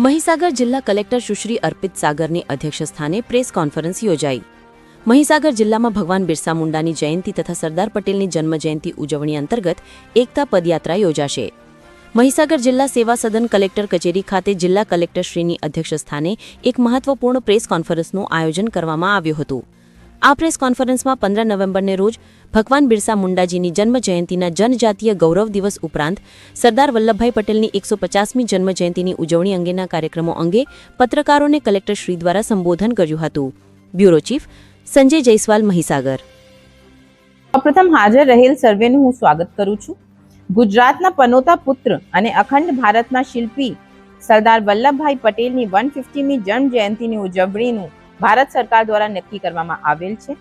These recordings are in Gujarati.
મહીસાગર જિલ્લા કલેક્ટર સુશ્રી અર્પિત સાગરની અધ્યક્ષસ્થાને પ્રેસ કોન્ફરન્સ યોજાઈ. મહીસાગર જિલ્લામાં ભગવાન બિરસા મુંડાની જયંતિ તથા સરદાર પટેલની જન્મજયંતિ ઉજવણી અંતર્ગત એકતા પદયાત્રા યોજાશે. મહીસાગર જિલ્લા સેવા સદન કલેક્ટર કચેરી ખાતે જિલ્લા કલેક્ટરશ્રીની અધ્યક્ષસ્થાને એક મહત્વપૂર્ણ પ્રેસ કોન્ફરન્સનું આયોજન કરવામાં આવ્યું હતું. આ પ્રેસ કોન્ફરન્સમાં પંદર નવેમ્બરને રોજ ભગવાન બિરસા મુંડાજીની જન્મજયંતિના જનજાતીય ગૌરવ દિવસ ઉપરાંત સરદાર વલ્લભભાઈ પટેલની એકસો પચાસમી જન્મજયંતિની ઉજવણી અંગેના કાર્યક્રમો અંગે પત્રકારોને કલેક્ટર શ્રી દ્વારા સંબોધન કર્યું હતું. Bureau chief Sanjay Jaiswal Mahisagar. પ્રથમ હાજર રહેલ સર્વેનું હું સ્વાગત કરું છું. ગુજરાતના પનોતા પુત્ર અને અખંડ ભારતના શિલ્પી સરદાર વલ્લભભાઈ પટેલની વન ફિફ્ટીમી જન્મ જયંતિની ઉજવણીનું ભારત સરકાર દ્વારા નક્કી કરવામાં આવેલ છે.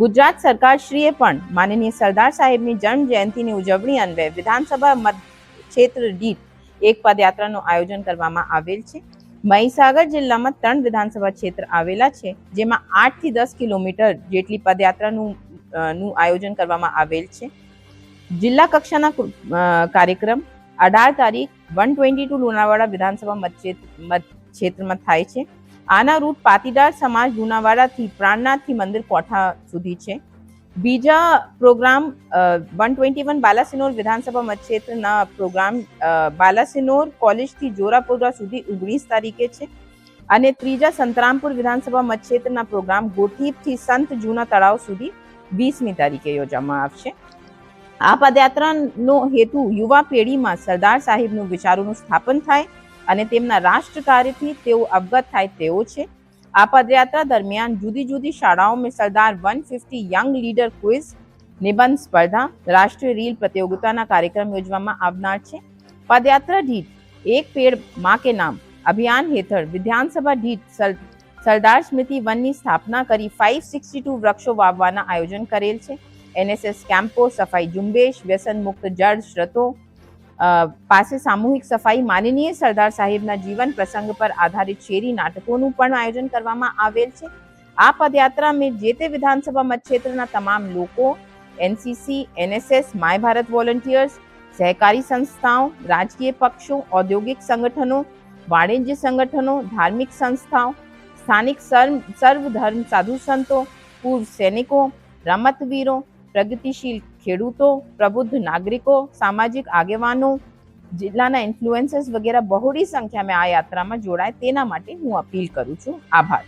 ગુજરાત સરકારશ્રીએ પણ માનનીય સરદાર સાહેબની જન્મ જયંતિની ઉજવણી અન્વયે વિધાનસભા મત ક્ષેત્ર દીઠ એક પદયાત્રાનું આયોજન કરવામાં આવેલ છે. મહીસાગર જિલ્લામાં ત્રણ વિધાનસભા ક્ષેત્ર આવેલા છે, જેમાં આઠથી દસ કિલોમીટર જેટલી પદયાત્રાનું નું આયોજન કરવામાં આવેલ છે. જિલ્લા કક્ષાના કાર્યક્રમ અઢાર તારીખ વન ટ્વેન્ટી ટુ લુણાવાડા વિધાનસભા મત ક્ષેત્રમાં થાય છે. આના રૂટ પાટીદાર સમાજ લુણાવાડાથી પ્રાણનાથથી મંદિર કોઠા સુધી છે. બીજા programme one twenty one Balasinor વિધાનસભા મતક્ષેત્રના પ્રોગ્રામ બાલાસિનોર કોલેજથી જોરાપુરા સુધી ઓગણીસ તારીખે છે. અને ત્રીજા સંતરામપુર વિધાનસભા મતક્ષેત્રના પ્રોગ્રામ ગોઠીપથી સંત જૂના તળાવ સુધી વીસમી તારીખે યોજવામાં આવશે. આ પદયાત્રાનો હેતુ યુવા પેઢીમાં સરદાર સાહેબનું વિચારોનું સ્થાપન થાય અને તેમના રાષ્ટ્ર કાર્યથી તેઓ અવગત થાય તેવો છે. આ પદયાત્રા દરમિયાન જુદી જુદી શાળાઓમાં Sardar one fifty young leader quiz, નિબંધ સ્પર્ધા, રાષ્ટ્રીય રીલ પ્રતિયોગિતાના કાર્યક્રમ યોજવામાં આવનાર છે. પદયાત્રા દીઠ એક પેડમાં કે નામ અભિયાન હેઠળ વિધાનસભા સર- સરદાર સ્મૃતિ વનની સ્થાપના કરી ફાઇવ સિક્સટી ટુ વૃક્ષો વાવવાના આયોજન કરેલ છે. એનએસએસ કેમ્પો, સફાઈ ઝુંબેશ વ્યસન મુક્ત જળ શ્રતો પાસે સામૂહિક સફાઈ માનનીય સરદાર સાહેબના જીવન પ્રસંગ પર આધારિત શેરી નાટકોનું પણ આયોજન કરવામાં આવેલ છે. આ પદયાત્રા મેં જે તે વિધાનસભા મતક્ષેત્રના તમામ લોકો, NCC, NSS, my Bharat volunteers, સહકારી સંસ્થાઓ, રાજકીય પક્ષો, ઔદ્યોગિક સંગઠનો, વાણિજ્ય સંગઠનો, ધાર્મિક સંસ્થાઓ, સ્થાનિક સર્વ ધર્મ સાધુ સંતો, પૂર્વ સૈનિકો, રમતવીરો, પ્રગતિશીલ ખેડૂતો, પ્રબુદ્ધ નાગરિકો, સામાજિક આગેવાનો, જિલ્લાના ઇન્ફ્લુએન્સર્સ વગેરે બહોળી સંખ્યામાં આ યાત્રામાં જોડાય તેના માટે હું અપીલ કરું છું. આભાર.